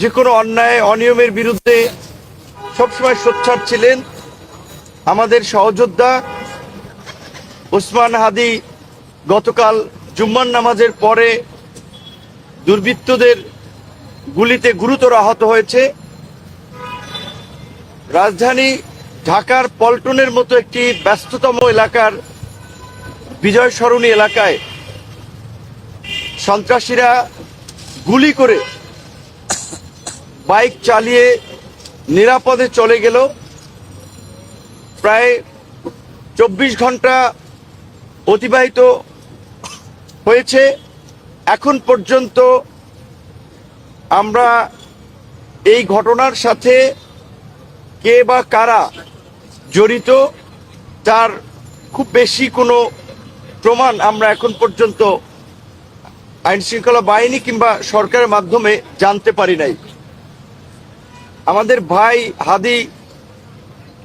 যে কোনো অন্যায়, অনিয়মের বিরুদ্ধে সবসময় সোচ্চার ছিলেন আমাদের সহযোদ্ধা ওসমান হাদি গতকাল জুম্মান নামাজের পরে দুর্বৃত্তদের গুলিতে গুরুতর আহত হয়েছে। রাজধানী ঢাকার পল্টনের মতো একটি ব্যস্ততম এলাকার বিজয় সরণী এলাকায় সন্ত্রাসীরা গুলি করে বাইক চালিয়ে নিরাপদে চলে গেল। প্রায় চব্বিশ ঘণ্টা অতিবাহিত হয়েছে। এখন পর্যন্ত আমরা এই ঘটনার সাথে কে বা কারা জড়িত, তার খুব বেশি কোনো প্রমাণ আমরা এখন পর্যন্ত আইন শৃঙ্খলা বাহিনী কিংবা সরকারের মাধ্যমে জানতে পারি নাই। আমাদের ভাই হাদি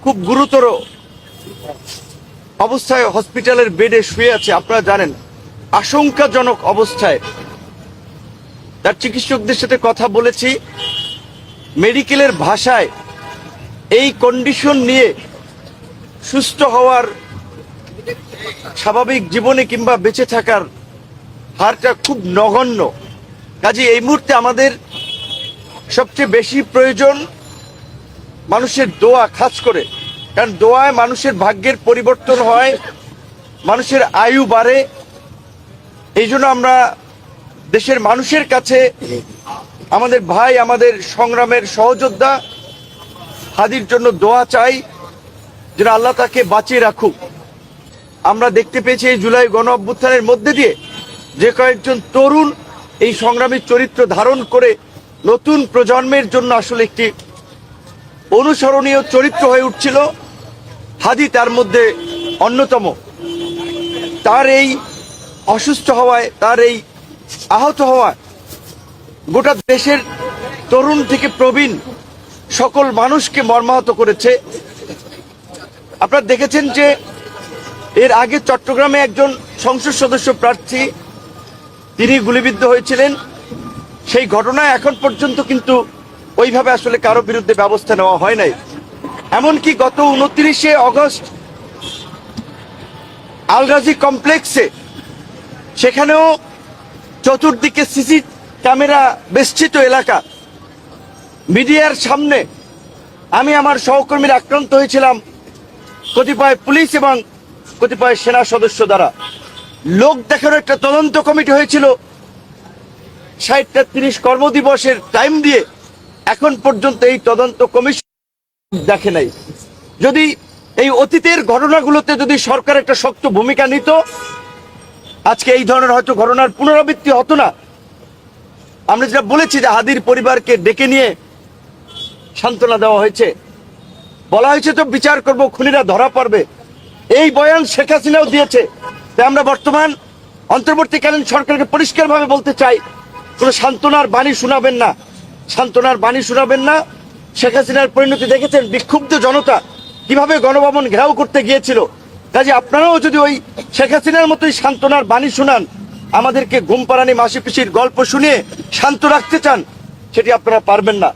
খুব গুরুতর অবস্থায় হসপিটালের বেডে শুয়ে আছে, আপনারা জানেন। আশঙ্কাজনক অবস্থায়। তার চিকিৎসকদের সাথে কথা বলেছি। মেডিকেলের ভাষায় এই কন্ডিশন নিয়ে সুস্থ হওয়ার স্বাভাবিক জীবনে কিংবা বেঁচে থাকার হারটা খুব নগণ্য। কাজে এই মুহূর্তে আমাদের সবচেয়ে বেশি প্রয়োজন মানুষের দোয়া খাস করে। কারণ দোয়ায় মানুষের ভাগ্যের পরিবর্তন হয়, মানুষের আয়ু বাড়ে। এই জন্য আমরা দেশের মানুষের কাছে আমাদের ভাই, আমাদের সংগ্রামের সহযোদ্ধা হাদির জন্য দোয়া চাই, যেন আল্লাহ তাকে বাঁচিয়ে রাখুক। আমরা দেখতে পেয়েছি এই জুলাই গণ অভ্যুত্থানের মধ্যে দিয়ে যে কয়েকজন তরুণ এই সংগ্রামী চরিত্র ধারণ করে নতুন প্রজন্মের জন্য আসলে একটি অনুসরণীয় চরিত্র হয়ে উঠছিল। হাদি তার মধ্যে অন্যতম। তার এই অসুস্থ হওয়ায়, তার এই আহত হওয়ায় গোটা দেশের তরুণ থেকে প্রবীণ সকল মানুষকে মর্মাহত করেছে। আপনারা দেখেছেন যে এর আগে চট্টগ্রামে একজন সংসদ সদস্য প্রার্থী, তিনি গুলিবিদ্ধ হয়েছিলেন। সেই ঘটনায় এখন পর্যন্ত কিন্তু ওইভাবে আসলে কারও বিরুদ্ধে ব্যবস্থা নেওয়া হয় নাই। এমনকি গত উনত্রিশে অগস্ট আলগাজি কমপ্লেক্সে সেখানেও চতুর্দিকে সিসি ক্যামেরা বেষ্টিত এলাকা। মিডিয়ার সামনে আমি আমার সহকর্মীরা আক্রান্ত হয়েছিলাম কতিপয় পুলিশ এবং কতিপয় সেনা সদস্য দ্বারা। লোক দেখানোর একটা তদন্ত কমিটি হয়েছিল। ষাটটা তিরিশ কর্মদিবসের টাইম দিয়ে এখন পর্যন্ত এই তদন্ত কমিশন দেখে নাই। যদি এই অতীতের ঘটনাগুলোতে যদি সরকার একটা শক্ত ভূমিকা নিত, আজকে এই ধরনের হয়তো ঘটনার পুনরাবৃত্তি হতো না। আমরা যেটা বলেছি যে হাদির পরিবারকে ডেকে নিয়ে সান্ত্বনা দেওয়া হয়েছে। বলা হয়েছে তো বিচার করব, খুনিরা ধরা পড়বে। এই বয়ান শেখ হাসিনাও দিয়েছে। তাই আমরা বর্তমান অন্তর্বর্তীকালীন সরকারকে পরিষ্কারভাবে বলতে চাই কোনো সান্ত্বনার বাণী শোনাবেন না। সান্ত্বনার বাণী শোনাবেন না। শেখ হাসিনার পরিণতি দেখেছেন বিক্ষুব্ধ জনতা কীভাবে গণভবন ঘেরাও করতে গিয়েছিল। কাজে আপনারাও যদি ওই শেখ হাসিনার মতোই সান্ত্বনার বাণী শোনান, আমাদেরকে ঘুম পাড়ানি মাসি পিসির গল্প শুনিয়ে শান্ত রাখতে চান, সেটি আপনারা পারবেন না।